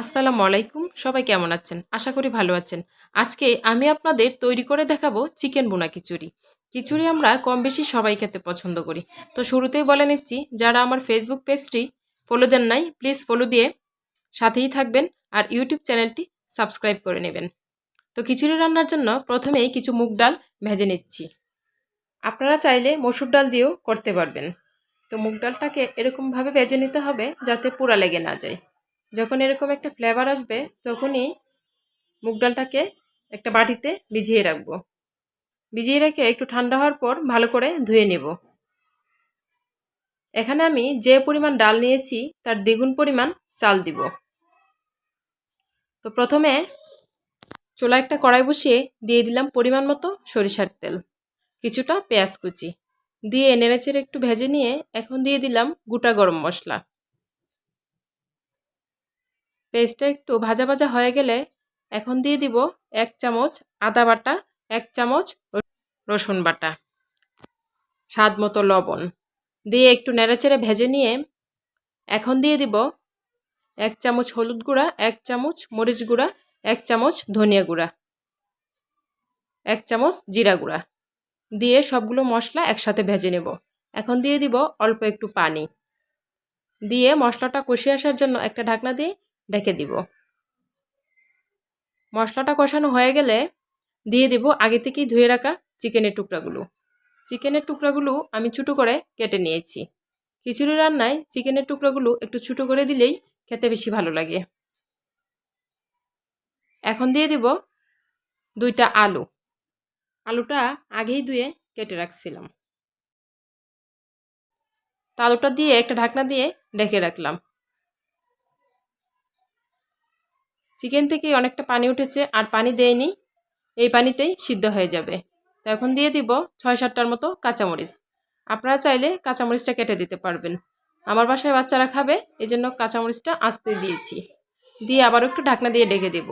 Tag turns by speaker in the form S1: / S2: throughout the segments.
S1: আসসালামু আলাইকুম, সবাই কেমন আছেন? আশা করি ভালো আছেন। আজকে আমি আপনাদের তৈরি করে দেখাবো চিকেন বোনা খিচুড়ি। খিচুড়ি আমরা কম বেশি সবাই খেতে পছন্দ করি। তো শুরুতেই বলে নিচ্ছি, যারা আমার ফেসবুক পেজটি ফলো দেন নাই প্লিজ ফলো দিয়ে সাথেই থাকবেন আর ইউটিউব চ্যানেলটি সাবস্ক্রাইব করে নেবেন। তো খিচুড়ি রান্নার জন্য প্রথমেই কিছু মুগ ডাল ভেজে নিচ্ছি। আপনারা চাইলে মসুর ডাল দিয়েও করতে পারবেন। তো মুগ ডালটাকে এরকমভাবে ভেজে নিতে হবে যাতে পোড়া লেগে না যায়। যখন এরকম একটা ফ্লেভার আসবে, তখনই মুগ ডালটাকে একটা বাটিতে ভিজিয়ে রাখব। ভিজিয়ে রেখে একটু ঠান্ডা হওয়ার পর ভালো করে ধুয়ে নেব। এখানে আমি যে পরিমাণ ডাল নিয়েছি, তার দ্বিগুণ পরিমাণ চাল দিব। তো প্রথমে চোলা একটা কড়াই বসিয়ে দিয়ে দিলাম পরিমাণ মতো সরিষার তেল, কিছুটা পেঁয়াজ কুচি। দিয়ে নেড়েচেড়ে একটু ভেজে নিয়ে এখন দিয়ে দিলাম গোটা গরম মশলা। পেস্টটা একটু ভাজা ভাজা হয়ে গেলে এখন দিয়ে দিব এক চামচ আদা বাটা, এক চামচ রসুন বাটা, স্বাদ মতো লবণ। দিয়ে একটু নেড়েচেড়ে ভেজে নিয়ে এখন দিয়ে দিব এক চামচ হলুদ গুঁড়া, এক চামচ মরিচ গুঁড়া, এক চামচ ধনিয়া গুঁড়া, এক চামচ জিরা গুঁড়া। দিয়ে সবগুলো মশলা একসাথে ভেজে নেব। এখন দিয়ে দিব অল্প একটু পানি। দিয়ে মশলাটা কষিয়ে আসার জন্য একটা ঢাকনা দিয়ে ঢেকে দিব। মশলাটা কষানো হয়ে গেলে দিয়ে দিব আগে থেকেই ধুয়ে রাখা চিকেনের টুকরাগুলো। চিকেনের টুকরাগুলো আমি ছোটো করে কেটে নিয়েছি। খিচুড়ি রান্নায় চিকেনের টুকরাগুলো একটু ছোটো করে দিলেই খেতে বেশি ভালো লাগে। এখন দিয়ে দিব দুইটা আলু। আলুটা আগেই ধুয়ে কেটে রাখছিলাম। তা আলুটা দিয়ে একটা ঢাকনা দিয়ে ঢেকে রাখলাম। চিকেন থেকে অনেকটা পানি উঠেছে, আর পানি দেয়নি। এই পানিতেই সিদ্ধ হয়ে যাবে। তো এখন দিয়ে দিব ছয় সাতটার মতো কাঁচামরিচ। আপনারা চাইলে কাঁচামরিচটা কেটে দিতে পারবেন। আমার বাসায় বাচ্চারা খাবে এই জন্য কাঁচামরিচটা আস্তে দিয়েছি। দিয়ে আবার একটু ঢাকনা দিয়ে ডেকে দেব।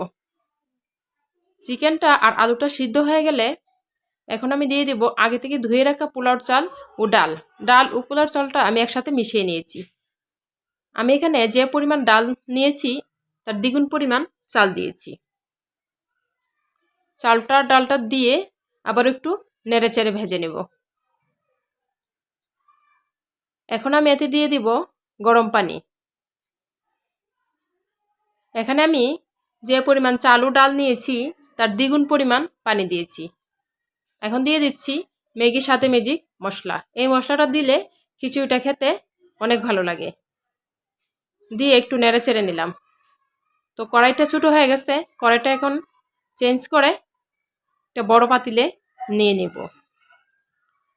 S1: চিকেনটা আর আলুটা সিদ্ধ হয়ে গেলে এখন আমি দিয়ে দিব আগে থেকে ধুয়ে রাখা পোলাওর চাল ও ডাল। ডাল ও পোলাওর চালটা আমি একসাথে মিশিয়ে নিয়েছি। আমি এখানে যে পরিমাণ ডাল নিয়েছি, তার দ্বিগুণ পরিমাণ চাল দিয়েছি। চালটা, ডালটা দিয়ে আবার একটু নেড়ে চেড়ে ভেজে নেব। এখন আমি এতে দিয়ে দিব গরম পানি। এখানে আমি যে পরিমাণ চালু ডাল নিয়েছি, তার দ্বিগুণ পরিমাণ পানি দিয়েছি। এখন দিয়ে দিচ্ছি ম্যাগির সাথে ম্যাজিক মশলা। এই মশলাটা দিলে খিচুড়িটা খেতে অনেক ভালো লাগে। দিয়ে একটু নেড়ে চেড়ে নিলাম। তো কড়াইটা ছোটো হয়ে গেছে, কড়াইটা এখন চেঞ্জ করে একটা বড় পাতিলে নিয়ে নিব।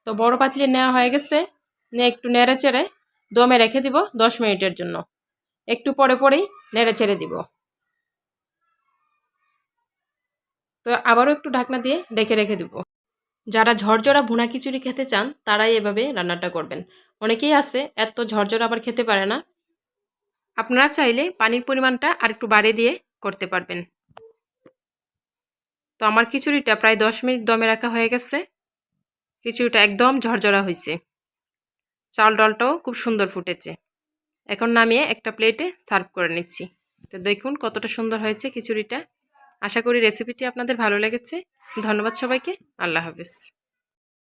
S1: তো বড় পাতিলে নেওয়া হয়ে গেছে, নিয়ে একটু নেড়ে চেড়ে দমে রেখে দিব দশ মিনিটের জন্য। একটু পরে পরেই নেড়ে চেড়ে দিব। তো আবারও একটু ঢাকনা দিয়ে ডেকে রেখে দিব। যারা ঝরঝরা ভুনা খিচুড়ি খেতে চান, তারাই এভাবে রান্নাটা করবেন। অনেকেই আছে, এত ঝরঝরা আবার খেতে পারে না। আপনারা চাইলে পানির পরিমাণটা আর একটু বাড়িয়ে দিয়ে করতে পারবেন। তো আমার খিচুড়িটা প্রায় দশ মিনিট দমে রাখা হয়ে গেছে। খিচুড়িটা একদম ঝরঝরা হয়েছে। চাল ডালটাও খুব সুন্দর ফুটেছে। এখন নামিয়ে একটা প্লেটে সার্ভ করে নিচ্ছি। তো দেখুন কতটা সুন্দর হয়েছে খিচুড়িটা। আশা করি রেসিপিটি আপনাদের ভালো লেগেছে। ধন্যবাদ সবাইকে। আল্লাহ হাফিজ।